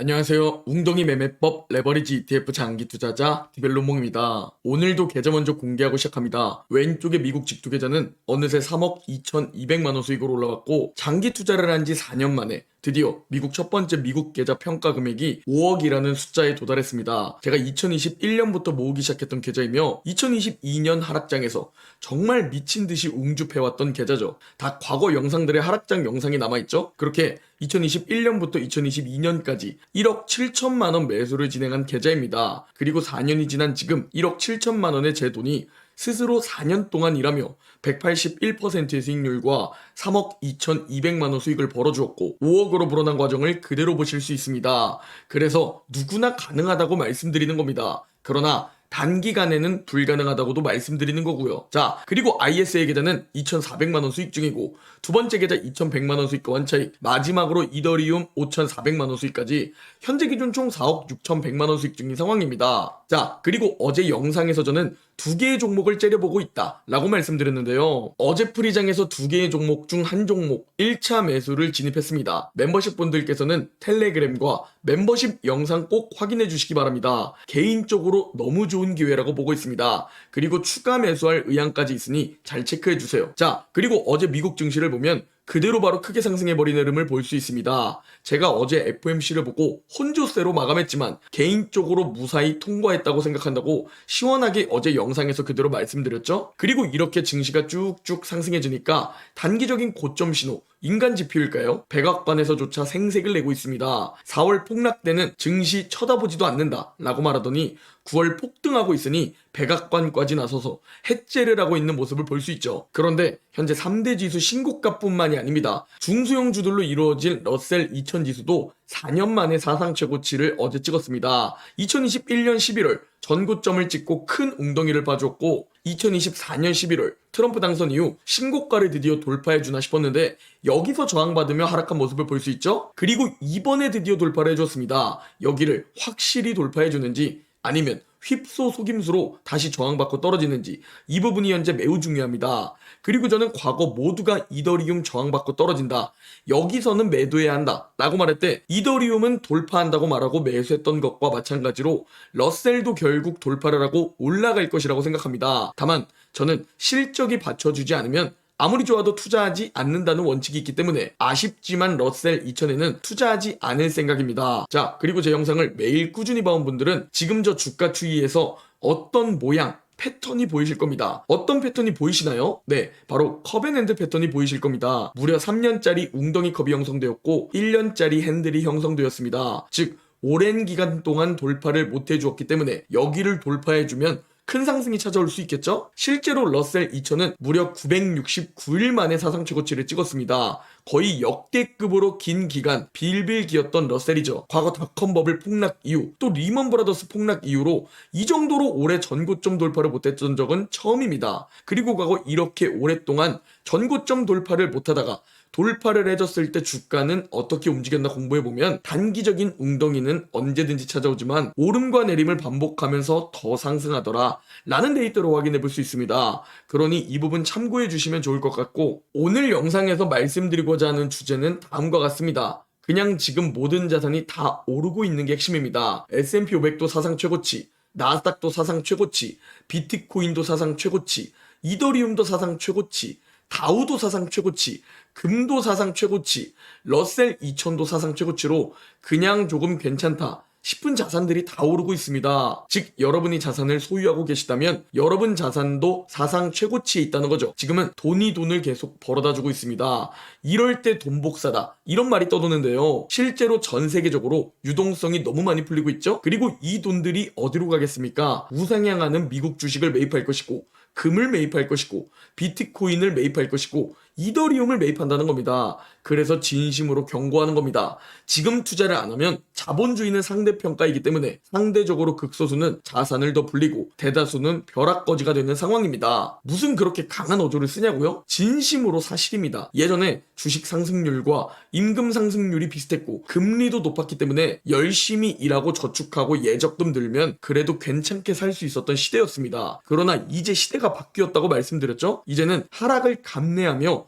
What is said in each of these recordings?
안녕하세요. 웅덩이 매매법 레버리지 ETF 장기 투자자 디벨로몽입니다. 오늘도 계좌 먼저 공개하고 시작합니다. 왼쪽의 미국 직투 계좌는 어느새 3억 2,200만원 수익으로 올라왔고 장기 투자를 한 지 4년 만에 드디어 미국 첫 번째 미국 계좌 평가 금액이 5억이라는 숫자에 도달했습니다. 제가 2021년부터 모으기 시작했던 계좌이며 2022년 하락장에서 정말 미친 듯이 웅줍해왔던 계좌죠. 다 과거 영상들의 하락장 영상이 남아있죠? 그렇게 2021년부터 2022년까지 1억 7천만 원 매수를 진행한 계좌입니다. 그리고 4년이 지난 지금 1억 7천만 원의 제 돈이 스스로 4년 동안 일하며 181%의 수익률과 3억 2,200만 원 수익을 벌어주었고 5억으로 불어난 과정을 그대로 보실 수 있습니다. 그래서 누구나 가능하다고 말씀드리는 겁니다. 그러나 단기간에는 불가능하다고도 말씀드리는 거고요. 자, 그리고 ISA 계좌는 2,400만 원 수익 중이고 두 번째 계좌 2,100만 원 수익과 원차익, 마지막으로 이더리움 5,400만 원 수익까지 현재 기준 총 4억 6,100만 원 수익 중인 상황입니다. 자, 그리고 어제 영상에서 저는 두 개의 종목을 째려보고 있다 라고 말씀드렸는데요. 어제 프리장에서 두 개의 종목 중 한 종목 1차 매수를 진입했습니다. 멤버십 분들께서는 텔레그램과 멤버십 영상 꼭 확인해 주시기 바랍니다. 개인적으로 너무 좋은 기회라고 보고 있습니다. 그리고 추가 매수할 의향까지 있으니 잘 체크해 주세요. 자, 그리고 어제 미국 증시를 보면 그대로 바로 크게 상승해버리는 흐름을 볼 수 있습니다. 제가 어제 FMC를 보고 혼조세로 마감했지만 개인적으로 무사히 통과했다고 생각한다고 시원하게 어제 영상에서 그대로 말씀드렸죠? 그리고 이렇게 증시가 쭉쭉 상승해지니까 단기적인 고점 신호, 인간 지표일까요? 백악관에서조차 생색을 내고 있습니다. 4월 폭락 때는 증시 쳐다보지도 않는다 라고 말하더니 9월 폭등하고 있으니 백악관까지 나서서 해제를 하고 있는 모습을 볼 수 있죠. 그런데 현재 3대 지수 신고가뿐만이 아닙니다. 중소형 주들로 이루어진 러셀 2000 지수도 4년 만에 사상 최고치를 어제 찍었습니다. 2021년 11월 전고점을 찍고 큰 웅덩이를 봐줬고 2024년 11월 트럼프 당선 이후 신고가를 드디어 돌파해 주나 싶었는데 여기서 저항받으며 하락한 모습을 볼 수 있죠? 그리고 이번에 드디어 돌파를 해줬습니다. 여기를 확실히 돌파해 주는지 아니면 휩소 속임수로 다시 저항받고 떨어지는지 이 부분이 현재 매우 중요합니다. 그리고 저는 과거 모두가 이더리움 저항받고 떨어진다. 여기서는 매도해야 한다. 라고 말할 때 이더리움은 돌파한다고 말하고 매수했던 것과 마찬가지로 러셀도 결국 돌파를 하고 올라갈 것이라고 생각합니다. 다만 저는 실적이 받쳐주지 않으면 아무리 좋아도 투자하지 않는다는 원칙이 있기 때문에 아쉽지만 러셀 2000에는 투자하지 않을 생각입니다. 자, 그리고 제 영상을 매일 꾸준히 봐온 분들은 지금 저 주가 추이에서 어떤 모양, 패턴이 보이실 겁니다. 어떤 패턴이 보이시나요? 네, 바로 컵앤핸드 패턴이 보이실 겁니다. 무려 3년짜리 웅덩이 컵이 형성되었고 1년짜리 핸들이 형성되었습니다. 즉 오랜 기간 동안 돌파를 못 해주었기 때문에 여기를 돌파해주면 큰 상승이 찾아올 수 있겠죠? 실제로 러셀 2000은 무려 969일 만에 사상 최고치를 찍었습니다. 거의 역대급으로 긴 기간 빌빌기였던 러셀이죠. 과거 닷컴 버블 폭락 이후 또 리먼 브라더스 폭락 이후로 이 정도로 올해 전고점 돌파를 못했던 적은 처음입니다. 그리고 과거 이렇게 오랫동안 전고점 돌파를 못하다가 돌파를 해줬을 때 주가는 어떻게 움직였나 공부해보면 단기적인 웅덩이는 언제든지 찾아오지만 오름과 내림을 반복하면서 더 상승하더라 라는 데이터로 확인해 볼 수 있습니다. 그러니 이 부분 참고해 주시면 좋을 것 같고 오늘 영상에서 말씀드리 고자 하는 주제는 다음과 같습니다. 그냥 지금 모든 자산이 다 오르고 있는 게 핵심입니다. S&P 500도 사상 최고치, 나스닥도 사상 최고치, 비트코인도 사상 최고치, 이더리움도 사상 최고치, 다우도 사상 최고치, 금도 사상 최고치, 러셀 2000도 사상 최고치로 그냥 조금 괜찮다 싶은 자산들이 다 오르고 있습니다. 즉 여러분이 자산을 소유하고 계시다면 여러분 자산도 사상 최고치에 있다는 거죠. 지금은 돈이 돈을 계속 벌어다 주고 있습니다. 이럴 때 돈 복사다 이런 말이 떠도는데요. 실제로 전 세계적으로 유동성이 너무 많이 풀리고 있죠. 그리고 이 돈들이 어디로 가겠습니까? 우상향하는 미국 주식을 매입할 것이고 금을 매입할 것이고 비트코인을 매입할 것이고 이더리움을 매입한다는 겁니다. 그래서 진심으로 경고하는 겁니다. 지금 투자를 안 하면 자본주의는 상대평가이기 때문에 상대적으로 극소수는 자산을 더 불리고 대다수는 벼락거지가 되는 상황입니다. 무슨 그렇게 강한 어조를 쓰냐고요? 진심으로 사실입니다. 예전에 주식 상승률과 임금 상승률이 비슷했고 금리도 높았기 때문에 열심히 일하고 저축하고 예적금 들면 그래도 괜찮게 살 수 있었던 시대였습니다. 그러나 이제 시대가 바뀌었다고 말씀드렸죠? 이제는 하락을 감내하며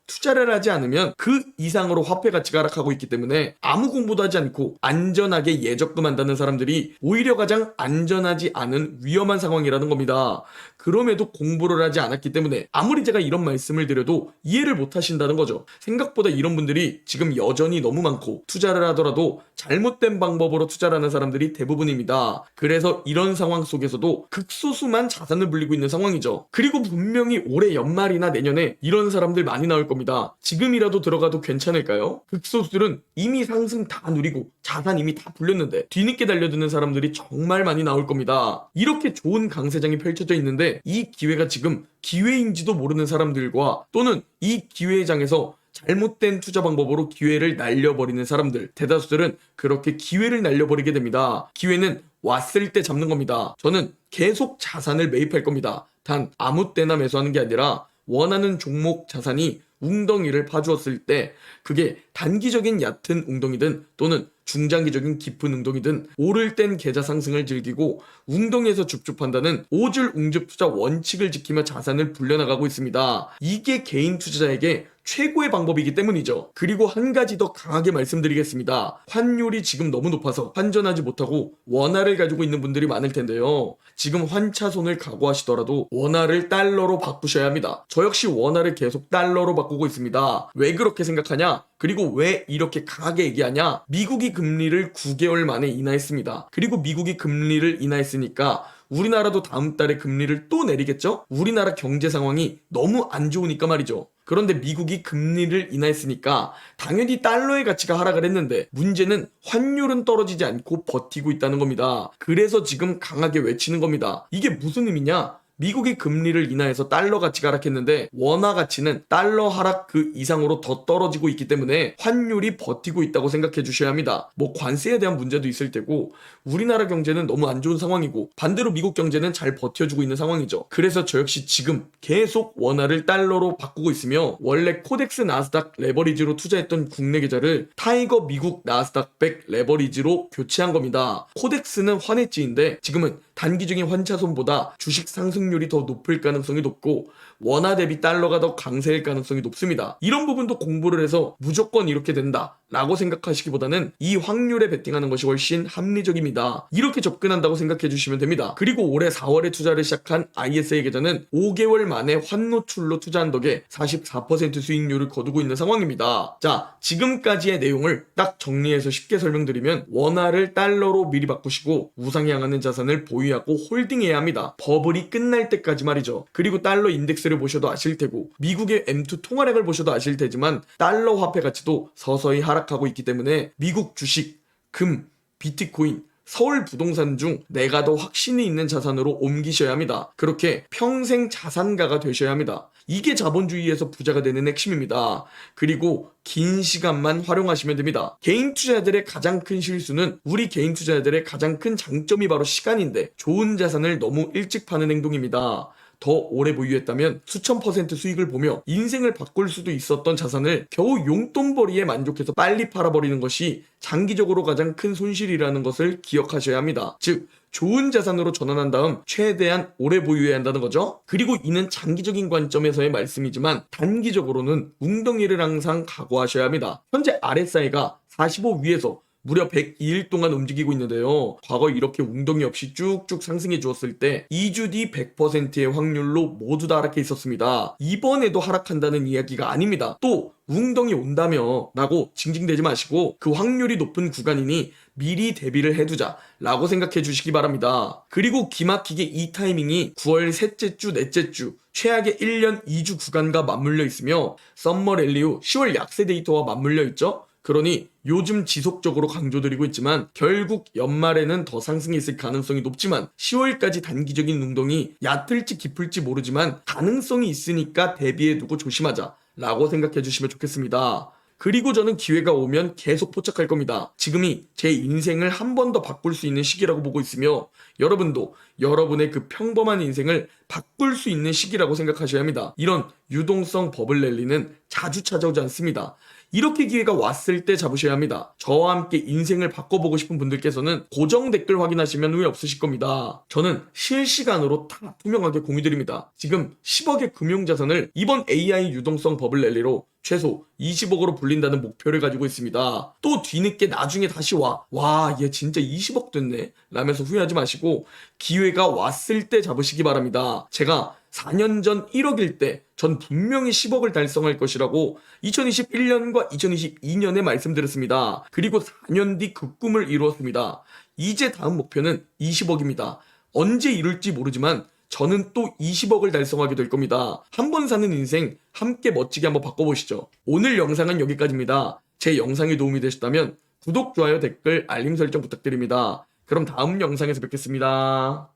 투자를 하지 않으면 그 이상으로 화폐 가치가 하락하고 있기 때문에 아무 공부도 하지 않고 안전하게 예적금 한다는 사람들이 오히려 가장 안전하지 않은 위험한 상황이라는 겁니다. 그럼에도 공부를 하지 않았기 때문에 아무리 제가 이런 말씀을 드려도 이해를 못 하신다는 거죠. 생각보다 이런 분들이 지금 여전히 너무 많고 투자를 하더라도 잘못된 방법으로 투자를 하는 사람들이 대부분입니다. 그래서 이런 상황 속에서도 극소수만 자산을 불리고 있는 상황이죠. 그리고 분명히 올해 연말이나 내년에 이런 사람들 많이 나올 겁니다. 지금이라도 들어가도 괜찮을까요? 극소수들은 이미 상승 다 누리고 자산 이미 다 불렸는데 뒤늦게 달려드는 사람들이 정말 많이 나올 겁니다. 이렇게 좋은 강세장이 펼쳐져 있는데 이 기회가 지금 기회인지도 모르는 사람들과 또는 이 기회장에서 잘못된 투자 방법으로 기회를 날려버리는 사람들 대다수들은 그렇게 기회를 날려버리게 됩니다. 기회는 왔을 때 잡는 겁니다. 저는 계속 자산을 매입할 겁니다. 단 아무 때나 매수하는 게 아니라 원하는 종목 자산이 웅덩이를 파주었을 때 그게 단기적인 얕은 웅덩이든 또는 중장기적인 깊은 웅덩이든 오를 땐 계좌 상승을 즐기고 웅덩이에서 줍줍한다는 오줄 웅줍 투자 원칙을 지키며 자산을 불려나가고 있습니다. 이게 개인 투자자에게 최고의 방법이기 때문이죠. 그리고 한 가지 더 강하게 말씀드리겠습니다. 환율이 지금 너무 높아서 환전하지 못하고 원화를 가지고 있는 분들이 많을 텐데요. 지금 환차손을 각오하시더라도 원화를 달러로 바꾸셔야 합니다. 저 역시 원화를 계속 달러로 바꾸고 있습니다. 왜 그렇게 생각하냐? 그리고 왜 이렇게 강하게 얘기하냐? 미국이 금리를 9개월 만에 인하했습니다. 그리고 미국이 금리를 인하했으니까 우리나라도 다음 달에 금리를 또 내리겠죠? 우리나라 경제 상황이 너무 안 좋으니까 말이죠. 그런데 미국이 금리를 인하했으니까 당연히 달러의 가치가 하락을 했는데 문제는 환율은 떨어지지 않고 버티고 있다는 겁니다. 그래서 지금 강하게 외치는 겁니다. 이게 무슨 의미냐? 미국이 금리를 인하해서 달러 가치가 하락했는데 원화 가치는 달러 하락 그 이상으로 더 떨어지고 있기 때문에 환율이 버티고 있다고 생각해 주셔야 합니다. 뭐 관세에 대한 문제도 있을 테고 우리나라 경제는 너무 안 좋은 상황이고 반대로 미국 경제는 잘 버텨주고 있는 상황이죠. 그래서 저 역시 지금 계속 원화를 달러로 바꾸고 있으며 원래 코덱스 나스닥 레버리지로 투자했던 국내 계좌를 타이거 미국 나스닥 100 레버리지로 교체한 겁니다. 코덱스는 환해지인데 지금은 단기적인 환차손보다 주식 상승률이 더 높을 가능성이 높고 원화 대비 달러가 더 강세일 가능성이 높습니다. 이런 부분도 공부를 해서 무조건 이렇게 된다. 라고 생각하시기보다는 이 확률에 베팅하는 것이 훨씬 합리적입니다. 이렇게 접근한다고 생각해 주시면 됩니다. 그리고 올해 4월에 투자를 시작한 ISA 계좌는 5개월 만에 환노출로 투자한 덕에 44% 수익률을 거두고 있는 상황입니다. 자, 지금까지의 내용을 딱 정리해서 쉽게 설명드리면 원화를 달러로 미리 바꾸시고 우상에 향하는 자산을 보유 하고 홀딩해야 합니다. 버블이 끝날 때까지 말이죠. 그리고 달러 인덱스를 보셔도 아실 테고 미국의 M2 통화량을 보셔도 아실 테지만 달러 화폐 가치도 서서히 하락하고 있기 때문에 미국 주식, 금, 비트코인, 서울 부동산 중 내가 더 확신이 있는 자산으로 옮기셔야 합니다. 그렇게 평생 자산가가 되셔야 합니다. 이게 자본주의에서 부자가 되는 핵심입니다. 그리고 긴 시간만 활용하시면 됩니다. 개인 투자자들의 가장 큰 실수는 우리 개인 투자자들의 가장 큰 장점이 바로 시간인데 좋은 자산을 너무 일찍 파는 행동입니다. 더 오래 보유했다면 수천 퍼센트 수익을 보며 인생을 바꿀 수도 있었던 자산을 겨우 용돈벌이에 만족해서 빨리 팔아버리는 것이 장기적으로 가장 큰 손실이라는 것을 기억하셔야 합니다. 즉, 좋은 자산으로 전환한 다음 최대한 오래 보유해야 한다는 거죠. 그리고 이는 장기적인 관점에서의 말씀이지만 단기적으로는 웅덩이를 항상 각오하셔야 합니다. 현재 RSI가 45 위에서 무려 102일 동안 움직이고 있는데요. 과거 이렇게 웅덩이 없이 쭉쭉 상승해 주었을 때 2주 뒤 100%의 확률로 모두 다 하락해 있었습니다. 이번에도 하락한다는 이야기가 아닙니다. 또 웅덩이 온다며 라고 징징대지 마시고 그 확률이 높은 구간이니 미리 대비를 해두자 라고 생각해 주시기 바랍니다. 그리고 기막히게 이 타이밍이 9월 셋째 주, 넷째 주 최악의 1년 2주 구간과 맞물려 있으며 썸머 랠리 후 10월 약세 데이터와 맞물려 있죠. 그러니 요즘 지속적으로 강조드리고 있지만 결국 연말에는 더 상승이 있을 가능성이 높지만 10월까지 단기적인 운동이 얕을지 깊을지 모르지만 가능성이 있으니까 대비해두고 조심하자 라고 생각해 주시면 좋겠습니다. 그리고 저는 기회가 오면 계속 포착할 겁니다. 지금이 제 인생을 한 번 더 바꿀 수 있는 시기라고 보고 있으며 여러분도 여러분의 그 평범한 인생을 바꿀 수 있는 시기라고 생각하셔야 합니다. 이런 유동성 버블 랠리는 자주 찾아오지 않습니다. 이렇게 기회가 왔을 때 잡으셔야 합니다. 저와 함께 인생을 바꿔보고 싶은 분들께서는 고정 댓글 확인하시면 후회 없으실 겁니다. 저는 실시간으로 다 투명하게 공유드립니다. 지금 10억의 금융자산을 이번 AI 유동성 버블 랠리로 최소 20억으로 불린다는 목표를 가지고 있습니다. 또 뒤늦게 나중에 다시 와. 와, 얘 진짜 20억 됐네. 라면서 후회하지 마시고 기회가 왔을 때 잡으시기 바랍니다. 제가 4년 전 1억일 때 전 분명히 10억을 달성할 것이라고 2021년과 2022년에 말씀드렸습니다. 그리고 4년 뒤 그 꿈을 이루었습니다. 이제 다음 목표는 20억입니다. 언제 이룰지 모르지만 저는 또 20억을 달성하게 될 겁니다. 한 번 사는 인생 함께 멋지게 한번 바꿔보시죠. 오늘 영상은 여기까지입니다. 제 영상이 도움이 되셨다면 구독, 좋아요, 댓글, 알림 설정 부탁드립니다. 그럼 다음 영상에서 뵙겠습니다.